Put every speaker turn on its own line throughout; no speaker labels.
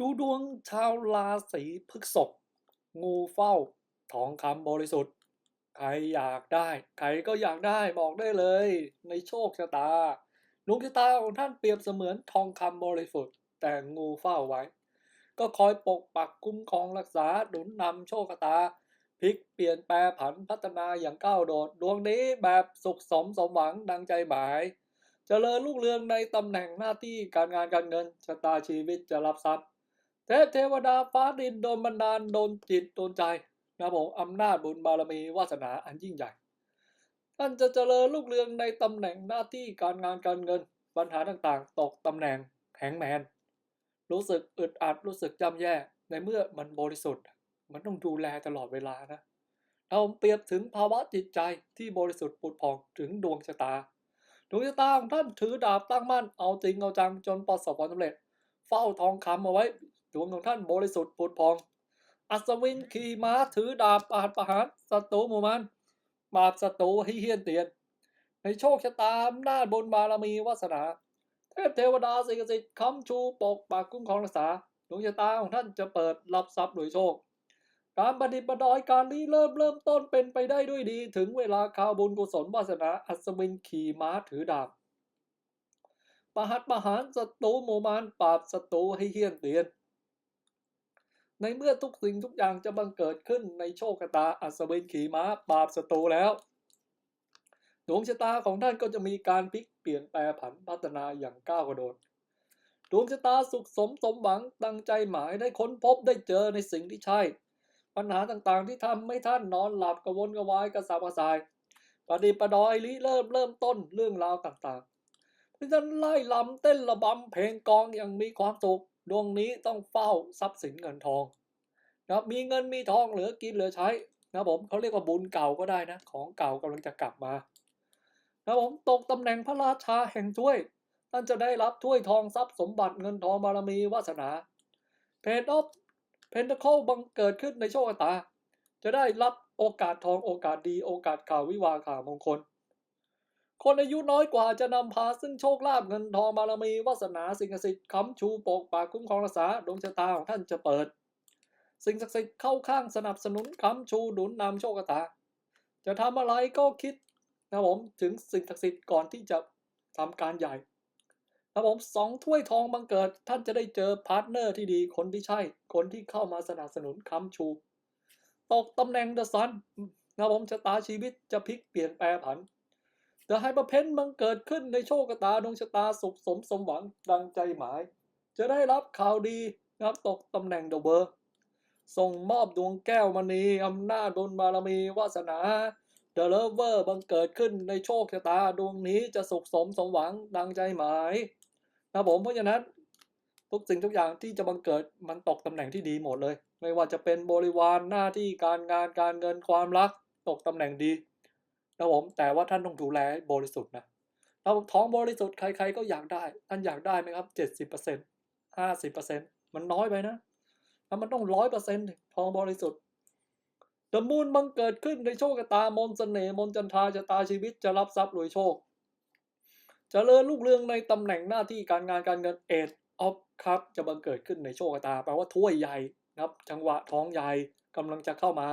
ดูดวงชาวราศีพฤษภงูเฝ้า ทองคำบริสุทธิ์ ใครอยากได้ ใครก็อยากได้บอกได้เลย ในโชคชะตาดวงชะตาของท่านเปรียบเสมือนทองคำบริสุทธิ์ แต่งูเฝ้าไว้ ก็คอยปกปักคุ้มครองรักษาหนุนนำโชคชะตาพลิกเปลี่ยนแปลผันพัฒนาอย่างก้าวโดด ดวงนี้แบบสุขสมสมหวังดังใจหมายเจริญรุ่งเรืองในตำแหน่งหน้าที่การงานการเงินชะตาชีวิตจะรับทรัพย์ เทพเทวดาฟ้าดินโดนบันดาลโดนจิตโดนใจนะผมอำนาจบุญบารมีวาสนาอันยิ่งใหญ่ท่านจะเจริญรุ่งเรืองในตำแหน่งหน้าที่การงานการเงินปัญหาต่างๆ ตกตำแหน่งแหงแมน รู้สึกอึดอัดรู้สึกจำแย่ในเมื่อมันบริสุทธิ์ มันต้องดูแลตลอดเวลานะเราเปรียบถึงภาวะจิตใจที่บริสุทธิ์ปุดผ่องถึงดวงชะตาดวงชะตาของท่านถือดาบตั้งมั่นเอาจริงเอาจังจนประสบความสำเร็จ เฝ้าทองคำเอาไว้ ดวงของท่านบริสุทธิ์ปุดพอง อัศวินขี่ม้าถือดาบปาดประหารศัตรูหมู่มันบาปศัตรูให้เฮี้ยนเตียน ในโชคชะตาอำนาจบนบารมีวาสนา เทพเทวดาสิ่งศักดิ์สิทธิ์คำชูปกปากคุ้มครองรักษาดวงชะตาของท่านจะเปิดรับทรัพย์โดยโชค การปฏิบัติดอยการนี้เริ่มเริ่มต้นเป็นไปได้ด้วยดี ถึงเวลาข่าวบุญกุศลวาสนาอัศวินขี่ม้าถือดาบประหัตประหารศัตรูหมู่มารปราบศัตรูให้เฮี้ยนเตียน ในเมื่อทุกสิ่งทุกอย่างจะบังเกิดขึ้นในโชคชะตาอัศวินขี่ม้าปราบศัตรูแล้ว ดวงชะตาของท่านก็จะมีการพลิกเปลี่ยนแปลผันพัฒนาอย่างก้าวกระโดด ดวงชะตาสุขสมสมหวังตั้งใจหมายได้ค้นพบได้เจอในสิ่งที่ใช่ ปัญหาต่างๆที่ทำให้ท่านนอนหลับกระวนกระวายกระสับกระส่ายปฏิปดอยลิเริ่มเริ่มต้นเรื่องราวต่างๆท่านไล่ลำเต้นระบำเพลงกองอย่างมีความสุข ดวงนี้ต้องเฝ้าทรัพย์สินเงินทองนะมีเงินมีทองเหลือกินเหลือใช้นะผมเขาเรียกว่าบุญเก่าก็ได้นะ ของเก่ากำลังจะกลับมานะผมตกตำแหน่งพระราชาแห่งถ้วยท่านจะได้รับถ้วยทองทรัพย์สมบัติเงินทองบารมีวาสนาเพนออฟเพนทเคิลบังเกิดขึ้นในโชคชะตา จะได้รับโอกาสทองโอกาสดีโอกาสข่าววิวาข่าวมงคล คนอายุน้อยกว่าจะนำพาซึ่งโชคลาภเงินทองบารมีวาสนาสิ่งศักดิ์สิทธิ์ค้ำชูปกปากคุ้มครองรักษาดวงชะตาของท่านจะเปิด สิ่งศักดิ์สิทธิ์เข้าข้างสนับสนุนค้ำชูหนุนนำโชคชะตา จะทำอะไรก็คิดนะผมถึงสิ่งศักดิ์สิทธิ์ก่อนที่จะทำการใหญ่นะผมสองถ้วยทองบังเกิดท่านจะได้เจอพาร์ทเนอร์ที่ดีคนที่ใช่ คนที่เข้ามาสนับสนุนค้ำชู ตกตำแหน่งเดอะซันนะผมชะตาชีวิตจะพลิกเปลี่ยนแปลผัน เดอะไฮเปร์เพนบังเกิดขึ้นในโชคชะตาดวงชะตาสุขสมสมหวังดังใจหมาย จะได้รับข่าวดีนะครับตกตำแหน่งเดอะเบอร์ส่งมอบดวงแก้วมณีอำนาจดลบารมีวาสนาเดอะเลเวอร์บังเกิดขึ้นในโชคชะตาดวงนี้จะสุขสมสมหวังดังใจหมายนะผมเพราะฉะนั้นทุกสิ่งทุกอย่างที่จะบังเกิดมันตกตำแหน่งที่ดีหมดเลย ไม่ว่าจะเป็นบริวารหน้าที่การงานการเงินความรัก ตกตำแหน่งดี นะผมแต่ว่าท่านต้องดูแลบริสุทธิ์นะเราท้องบริสุทธิ์ใคร ๆ ก็อยากได้ ท่านอยากได้ไหมครับเจ็ดสิบเปอร์เซ็นต์ห้าสิบเปอร์เซ็นต์มันน้อยไปนะแล้วมันต้องร้อยเปอร์เซ็นต์ทองบริสุทธิ์ดมูนบังเกิดขึ้นในโชคชะตามนต์เสน่ห์มนต์จันทาชะตาชีวิตจะรับทรัพย์รวยโชคจเจริญลูกเรืองในตำแหน่งหน้าที่การงานการเงินเอ็ดออฟครับจะบังเกิดขึ้นในโชคชะตาแปลว่าถ้วยใหญ่นะครับ จังหวะท้องใหญ่กำลังจะเข้ามา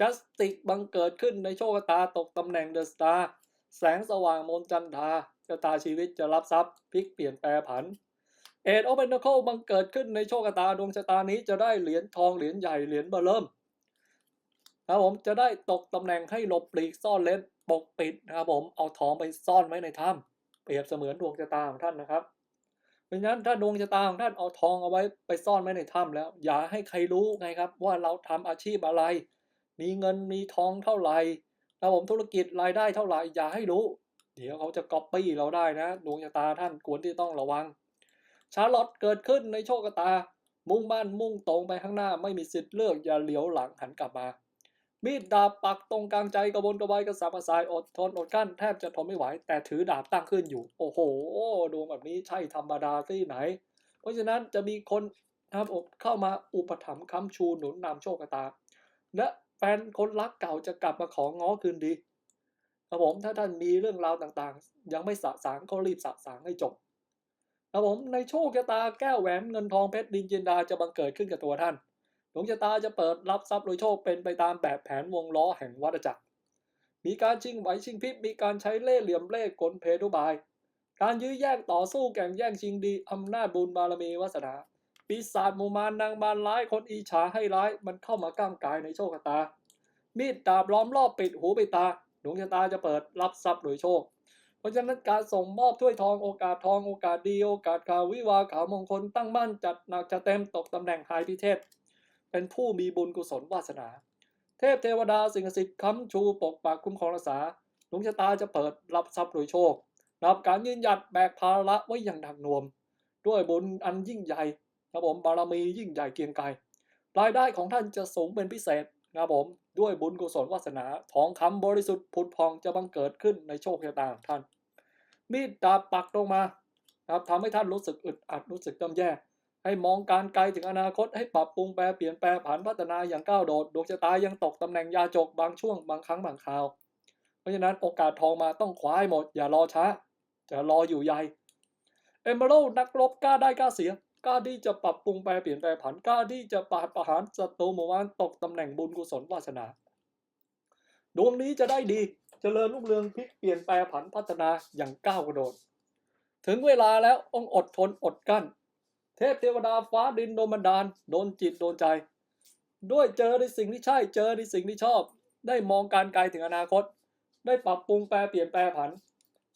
จัสติกบังเกิดขึ้นในโชคชะตาตกตำแหน่งเดอะสตาร์แสงสว่างมนจันทาชะตาชีวิตจะรับทรัพย์พลิกเปลี่ยนแปลผันเอ็ดออเปนเคิลบังเกิดขึ้นในโชคชะตาดวงชะตานี้จะได้เหรียญทองเหรียญใหญ่เหรียญเบอร์เริ่มนะครับผมจะได้ตกตำแหน่งให้หลบปลีกซ่อนเล่นปกปิดนะครับผมเอาทองไปซ่อนไว้ในถ้ำเปรียบเสมือนดวงชะตาของท่านนะครับเพราะฉะนั้นถ้าดวงชะตาของท่านเอาทองเอาไว้ไปซ่อนไว้ในถ้ำแล้ว อย่าให้ใครรู้ไงครับ ว่าเราทำอาชีพอะไร มีเงินมีทองเท่าไหร่นะผมธุรกิจรายได้เท่าไหร่อย่าให้รู้ เดี๋ยวเขาจะก๊อปปี้เราได้นะดวงชะตาท่านควรที่ต้องระวัง ชาร์ลอตเกิดขึ้นในโชคชะตา มุ่งมั่นมุ่งตรงไปข้างหน้าไม่มีสิทธิ์เลือกอย่าเหลียวหลังหันกลับมามีดดาบปักตรงกลางใจกระบนกระบายกระสับกระส่ายอดทนอดกั้นแทบจะทนไม่ไหว แต่ถือดาบตั้งขึ้นอยู่ โอ้โหดวงแบบนี้ใช่ธรรมดาที่ไหน เพราะฉะนั้นจะมีคนนะครับผมเข้ามาอุปถัมภ์ค้ำชูหนุนนำโชคชะตา และ นคนรักเก่าจะกลับมาของง้อคืนดีครับผมถ้าท่านมีเรื่องราวต่างๆ ยังไม่สะสางก็รีบสะสางให้จบครับผมในโชคชะตาแก้วแหวนเงินทองเพชรดินจินดาจะบังเกิดขึ้นกับตัวท่านดวงชะตาจะเปิดรับทรัพย์โดยโชคเป็นไปตามแบบแผนวงล้อแห่งวัฏจักร มีการชิงไหวชิงพริบมีการใช้เล่ห์เหลี่ยมเล่ห์กลเพทุบาย การยื้อแย่งต่อสู้แข่งแย่งชิงดีอำนาจบุญบารมีวาสนา ปีศาจมูมารนางมารร้ายคนอีฉาให้ร้าย มันเข้ามาก้ามกายในโชคชะตา มีดดาบล้อมรอบปิดหูปิดตาดวงชะตาจะเปิดรับทรัพย์โดยโชค เพราะฉะนั้นการส่งมอบถ้วยทองโอกาสทองโอกาสดีโอกาสข่าววิวาข่าวมงคลตั้งมั่นจัดหนักจะเต็มตกตำแหน่งหายพิเทพเป็นผู้มีบุญกุศลวาสนา เทพเทวดาสิ่งศักดิ์สิทธิ์ค้ำชูปกปักคุ้มครองรักษาดวงชะตาจะเปิดรับทรัพย์โดยโชครับการยืนหยัดแบกภาระไว้อย่างหนักหน่วมด้วยบุญอันยิ่งใหญ่ ครับผมบารมียิ่งใหญ่เกียงไกรรายได้ของท่านจะสูงเป็นพิเศษนะครับผมด้วยบุญกุศลวาสนาทองคำบริสุทธิ์ผุดพองจะบังเกิดขึ้นในโชคชะตาของท่าน มีดดาบปักลงมานะครับทำให้ท่านรู้สึกอึดอัดรู้สึกย่ำแย่ ให้มองการไกลถึงอนาคตให้ปรับปรุงแปลเปลี่ยนแปลผันพัฒนาอย่างก้าวโดดดวงชะตายังตกตำแหน่งยาจกบางช่วงบางครั้งบางคราว เพราะฉะนั้นโอกาสทองมาต้องคว้าให้หมด อย่ารอช้าจะรออยู่ใหญ่เอมเบรนักรบกล้าได้กล้าเสีย กล้าที่จะปรับปรุงแปลเปลี่ยนแปลผันกล้าที่จะปราบประหารศัตรูหมู่บ้านตกตำแหน่งบุญกุศลวาสนา ดวงนี้จะได้ดีจเจริญรุ่งเรืองพลิกเปลี่ยนแปลผันพัฒนาอย่างก้าวกระโดด ถึงเวลาแล้วองอดทนอดกั้น เทพเทวดาฟ้าดินโดนบันดาลโดนจิตโดนใจ ด้วยเจอในสิ่งที่ใช่เจอในสิ่งที่ชอบ ได้มองการไกลถึงอนาคต ได้ปรับปรุงแปลเปลี่ยนแปลผัน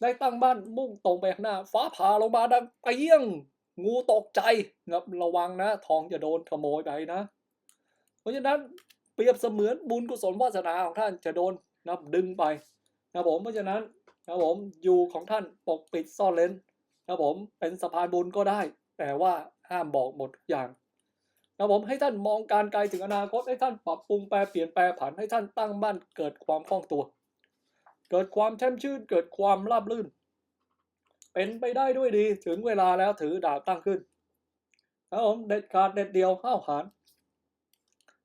ได้ตั้งบ้านมุ่งตรงไปข้างหน้า ฟ้าผ่าลงมาดังเปี้ยง งูตกใจนะครับระวังนะ ทองจะโดนขโมยไปนะ เพราะฉะนั้นเปรียบเสมือนบุญกุศลวาสนาของท่านจะโดนนับดึงไปนะผมเพราะฉะนั้นนะผมอยู่ของท่านปกปิดซ่อนเลนนะผมเป็นสะพานบุญก็ได้ แต่ว่าห้ามบอกหมดทุกอย่างนะผมให้ท่านมองการไกลถึงอนาคตให้ท่านปรับปรุงแปลเปลี่ยนแปลผันให้ท่านตั้งมั่นเกิดความคล่องตัว เกิดความแช่มชื่นเกิดความราบรื่น เป็นไปได้ด้วยดี ถึงเวลาแล้วถือดาบตั้งขึ้นนะผมเด็ดขาดเด็ดเดียวห้าวหาญ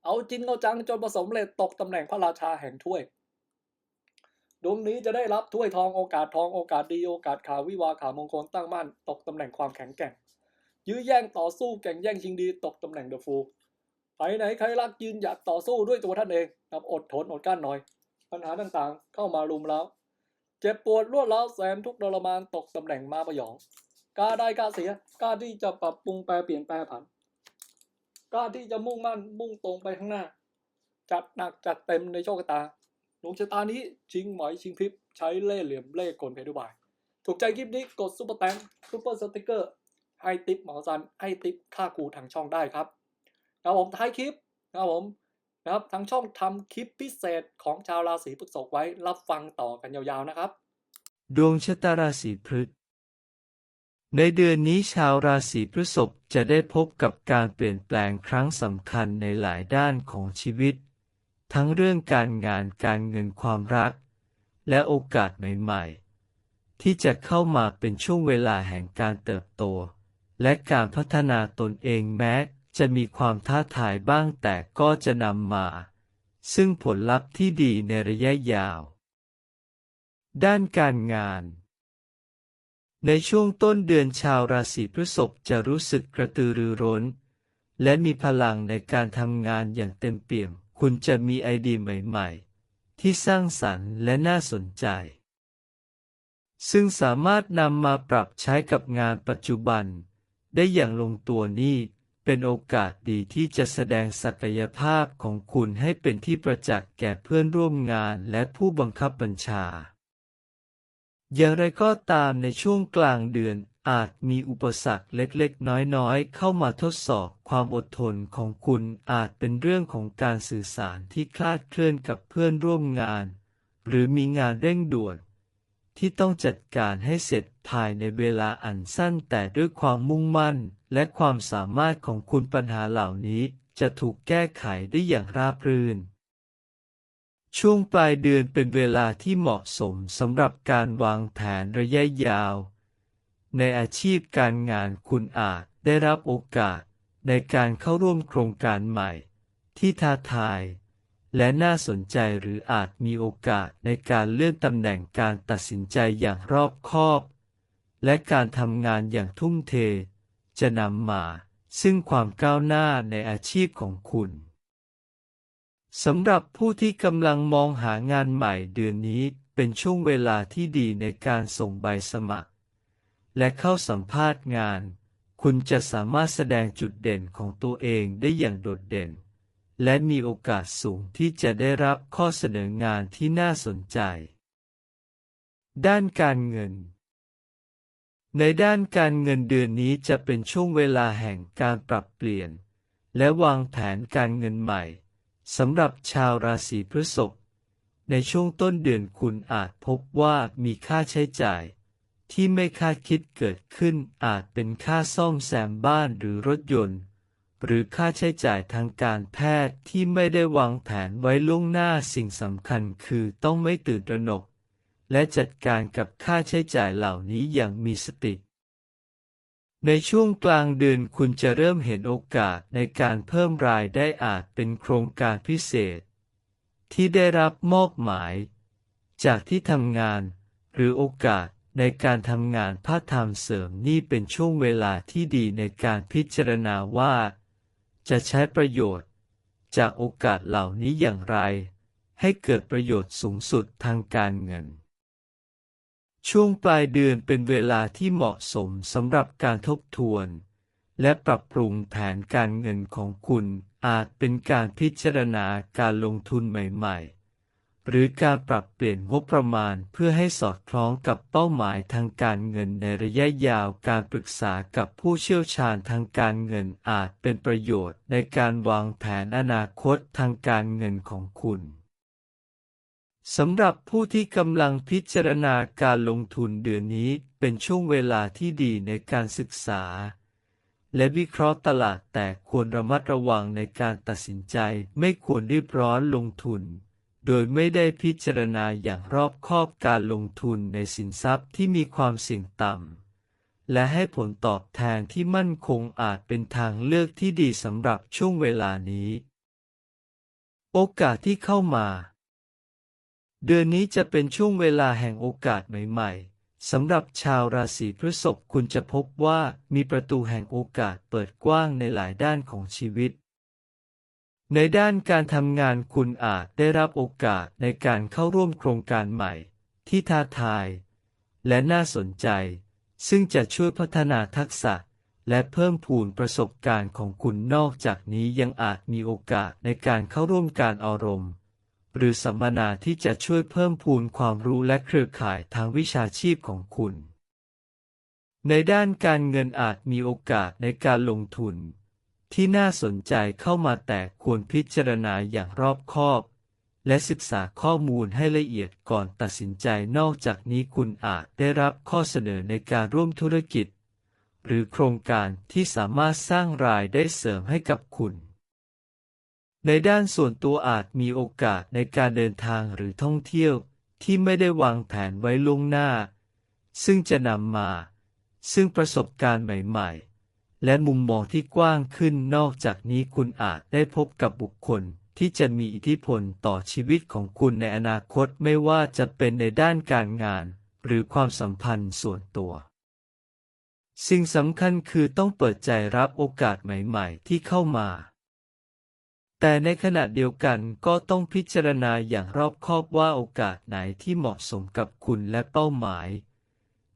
เอาจริงเอาจังจนผสมเร็จตกตำแหน่งพระราชาแห่งถ้วยดวงนี้จะได้รับถ้วยทองโอกาสทองโอกาสดีโอกาสข่าววิวาข่าวมงคลตั้งมั่นตกตำแหน่งความแข็งแกร่ง ยื้อแย่งต่อสู้แข่งแย่งชิงดีตกตำแหน่งเดอะฟูลไปไหนใครรักยืนหยัดต่อสู้ด้วยตัวท่านเองครับอดทนอดกั้นหน่อย ปัญหาต่างๆ เข้ามารุมแล้ว เจ็บปวดรวดร้าวแสนทุกข์ทรมานตกตำแหน่งมาประยองกล้าได้กล้าเสียกล้าที่จะปรับปรุงแปลเปลี่ยนแปลผันกล้าที่จะมุ่งมั่นมุ่งตรงไปข้างหน้า จัดหนักจัดเต็มในโชคชะตาดวงชะตานี้ชิงไหวชิงพริบใช้เล่เหลี่ยมเล่กลเพทุบายถูกใจคลิปนี้กดซุปเปอร์แตงซุปเปอร์สติกเกอร์ให้ติปหมอซันให้ติปค่าครูทางช่องได้ครับครับผมท้ายคลิปนะครับผม นะครับทางช่องทำคลิปพิเศษของชาวราศีพฤษภไว้รับฟังต่อกันยาวๆนะครับ
ดวงชะตาราศีพฤษภในเดือนนี้ชาวราศีพฤษภจะได้พบกับการเปลี่ยนแปลงครั้งสำคัญในหลายด้านของชีวิต ทั้งเรื่องการงานการเงินความรัก และโอกาสใหม่ๆ ที่จะเข้ามาเป็นช่วงเวลาแห่งการเติบโต และการพัฒนาตนเองแม้ จะมีความท้าทายบ้างแต่ก็จะนำมา ซึ่งผลลัพธ์ที่ดีในระยะยาว ด้านการงาน ในช่วงต้นเดือนชาวราศีพฤษภจะรู้สึกกระตือรือร้น และมีพลังในการทำงานอย่างเต็มเปี่ยม คุณจะมีไอเดียใหม่ ๆ ที่สร้างสรรค์และน่าสนใจ ซึ่งสามารถนำมาปรับใช้กับงานปัจจุบัน ได้อย่างลงตัวนี่ เป็นโอกาสดีที่จะแสดงศักยภาพของคุณให้เป็นที่ประจักษ์แก่เพื่อนร่วมงานและผู้บังคับบัญชา อย่างไรก็ตามในช่วงกลางเดือนอาจมีอุปสรรคเล็กๆ น้อยๆ เข้ามาทดสอบความอดทนของคุณอาจเป็นเรื่องของการสื่อสารที่คลาดเคลื่อนกับเพื่อนร่วมงาน หรือมีงานเร่งด่วน ที่ต้องจัดการให้เสร็จภายในเวลาอันสั้นแต่ด้วยความมุ่งมั่น และความสามารถของคุณปัญหาเหล่านี้จะถูกแก้ไขได้อย่างราบรื่น ช่วงปลายเดือนเป็นเวลาที่เหมาะสมสำหรับการวางแผนระยะยาว ในอาชีพการงานคุณอาจได้รับโอกาสในการเข้าร่วมโครงการใหม่ ที่ท้าทาย และน่าสนใจหรืออาจมีโอกาสในการเลื่อนตำแหน่งการตัดสินใจอย่างรอบคอบ และการทำงานอย่างทุ่มเท จะนำมาซึ่งความก้าวหน้าในอาชีพของคุณสำหรับผู้ที่กำลังมองหางานใหม่เดือนนี้เป็นช่วงเวลาที่ดีในการส่งใบสมัคร และเข้าสัมภาษณ์งาน คุณจะสามารถแสดงจุดเด่นของตัวเองได้อย่างโดดเด่น และมีโอกาสสูงที่จะได้รับข้อเสนองานที่น่าสนใจ ด้านการเงิน ในด้านการเงินเดือนนี้จะเป็นช่วงเวลาแห่งการปรับเปลี่ยน และวางแผนการเงินใหม่สำหรับชาวราศีพฤษภในช่วงต้นเดือนคุณอาจพบว่ามีค่าใช้จ่าย ที่ไม่คาดคิดเกิดขึ้นอาจเป็นค่าซ่อมแซมบ้านหรือรถยนต์ หรือค่าใช้จ่ายทางการแพทย์ที่ไม่ได้วางแผนไว้ล่วงหน้าสิ่งสำคัญคือต้องไม่ตื่นตระหนก และจัดการกับค่าใช้จ่ายเหล่านี้อย่างมีสติ ในช่วงกลางเดือนคุณจะเริ่มเห็นโอกาสในการเพิ่มรายได้อาจเป็นโครงการพิเศษ ที่ได้รับมอบหมาย จากที่ทำงาน หรือโอกาสในการทำงานพาร์ทไทม์เสริมนี่เป็นช่วงเวลาที่ดีในการพิจารณาว่า จะใช้ประโยชน์ จากโอกาสเหล่านี้อย่างไร ให้เกิดประโยชน์สูงสุดทางการเงิน ช่วงปลายเดือนเป็นเวลาที่เหมาะสมสำหรับการทบทวน และปรับปรุงแผนการเงินของคุณอาจเป็นการพิจารณาการลงทุนใหม่ ๆ หรือการปรับเปลี่ยนงบประมาณเพื่อให้สอดคล้องกับเป้าหมายทางการเงินในระยะยาวการปรึกษากับผู้เชี่ยวชาญทางการเงินอาจเป็นประโยชน์ในการวางแผนอนาคตทางการเงินของคุณสำหรับผู้ที่กำลังพิจารณาการลงทุนเดือนนี้เป็นช่วงเวลาที่ดีในการศึกษา และวิเคราะห์ตลาดแต่ควรระมัดระวังในการตัดสินใจไม่ควรรีบร้อนลงทุน โดยไม่ได้พิจารณาอย่างรอบคอบการลงทุนในสินทรัพย์ที่มีความเสี่ยงต่ำ และให้ผลตอบแทนที่มั่นคงอาจเป็นทางเลือกที่ดีสำหรับช่วงเวลานี้ โอกาสที่เข้ามา เดือนนี้จะเป็นช่วงเวลาแห่งโอกาสใหม่ๆสำหรับชาวราศีพฤษภคุณจะพบว่ามีประตูแห่งโอกาสเปิดกว้างในหลายด้านของชีวิต ในด้านการทำงานคุณอาจได้รับโอกาสในการเข้าร่วมโครงการใหม่ ที่ท้าทาย และน่าสนใจ ซึ่งจะช่วยพัฒนาทักษะ และเพิ่มพูนประสบการณ์ของคุณนอกจากนี้ยังอาจมีโอกาสในการเข้าร่วมการอารมณ์ หรือสัมมนาที่จะช่วยเพิ่มพูนความรู้และเครือข่ายทางวิชาชีพของคุณ ในด้านการเงินอาจมีโอกาสในการลงทุน ที่น่าสนใจเข้ามาแต่ควรพิจารณาอย่างรอบคอบ และศึกษาข้อมูลให้ละเอียดก่อนตัดสินใจนอกจากนี้คุณอาจได้รับข้อเสนอในการร่วมธุรกิจ หรือโครงการที่สามารถสร้างรายได้เสริมให้กับคุณในด้านส่วนตัวอาจมีโอกาสในการเดินทางหรือท่องเที่ยวที่ไม่ได้วางแผนไว้ล่วงหน้า ซึ่งจะนำมา ซึ่งประสบการณ์ใหม่ ๆ และมุมมองที่กว้างขึ้นนอกจากนี้คุณอาจได้พบกับบุคคลที่จะมีอิทธิพลต่อชีวิตของคุณในอนาคตไม่ว่าจะเป็นในด้านการงาน หรือความสัมพันธ์ส่วนตัว สิ่งสำคัญคือต้องเปิดใจรับโอกาสใหม่ๆ ที่เข้ามา แต่ในขณะเดียวกันก็ต้องพิจารณาอย่างรอบคอบว่าโอกาสไหนที่เหมาะสมกับคุณและเป้าหมาย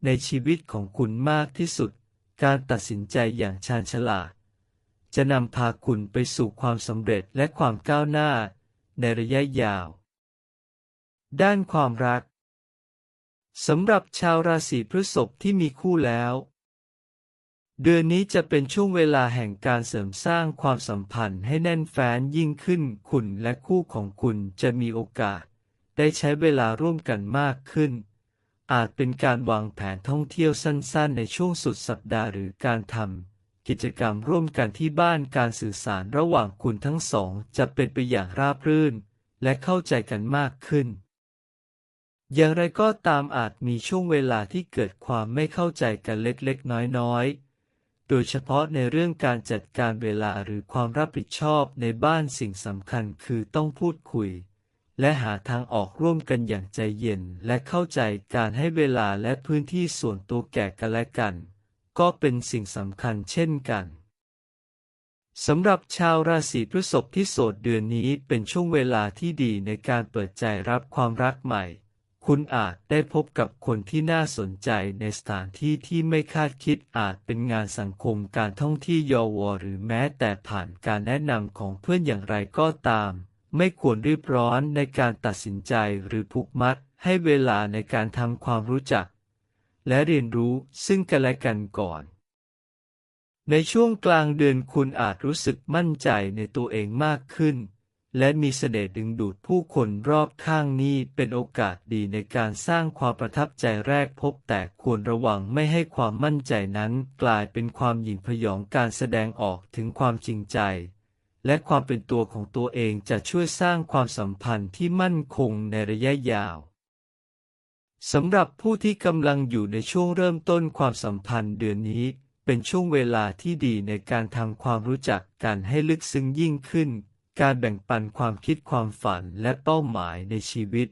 ในชีวิตของคุณมากที่สุด การตัดสินใจอย่างชาญฉลาด จะนำพาคุณไปสู่ความสำเร็จและความก้าวหน้าในระยะยาว ด้านความรักสำหรับชาวราศีพฤษภที่มีคู่แล้ว เดือนนี้จะเป็นช่วงเวลาแห่งการเสริมสร้างความสัมพันธ์ให้แน่นแฟ้นยิ่งขึ้นคุณและคู่ของคุณจะมีโอกาส ได้ใช้เวลาร่วมกันมากขึ้น อาจเป็นการวางแผนท่องเที่ยวสั้นๆ ในช่วงสุดสัปดาห์หรือการทำกิจกรรมร่วมกันที่บ้านการสื่อสารระหว่างคุณทั้งสองจะเป็นไปอย่างราบรื่น และเข้าใจกันมากขึ้น อย่างไรก็ตามอาจมีช่วงเวลาที่เกิดความไม่เข้าใจกันเล็กๆ น้อยๆ โดยเฉพาะในเรื่องการจัดการเวลาหรือความรับผิดชอบในบ้านสิ่งสำคัญคือต้องพูดคุย และหาทางออกร่วมกันอย่างใจเย็นและเข้าใจการให้เวลาและพื้นที่ส่วนตัวแก่กันและกัน ก็เป็นสิ่งสำคัญเช่นกันสำหรับชาวราศีพฤษภที่โสดเดือนนี้เป็นช่วงเวลาที่ดีในการเปิดใจรับความรักใหม่ คุณอาจได้พบกับคนที่น่าสนใจในสถานที่ที่ไม่คาดคิดอาจเป็นงานสังคมการท่องเที่ยวยอหรือแม้แต่ผ่านการแนะนำของเพื่อนอย่างไรก็ตาม ไม่ควรรีบร้อนในการตัดสินใจหรือผูกมัดให้เวลาในการทำความรู้จัก และเรียนรู้ซึ่งกันและกันก่อน ในช่วงกลางเดือนคุณอาจรู้สึกมั่นใจในตัวเองมากขึ้น และมีเสน่ห์ดึงดูดผู้คนรอบข้างนี้เป็นโอกาสดีในการสร้างความประทับใจแรกพบแต่ควรระวังไม่ให้ความมั่นใจนั้นกลายเป็นความหยิ่งพยองการแสดงออกถึงความจริงใจ และความเป็นตัวของตัวเองจะช่วยสร้างความสัมพันธ์ที่มั่นคงในระยะยาวสำหรับผู้ที่กำลังอยู่ในช่วงเริ่มต้นความสัมพันธ์เดือนนี้ เป็นช่วงเวลาที่ดีในการทำความรู้จักกันให้ลึกซึ้งยิ่งขึ้น การแบ่งปันความคิดความฝันและเป้าหมายในชีวิต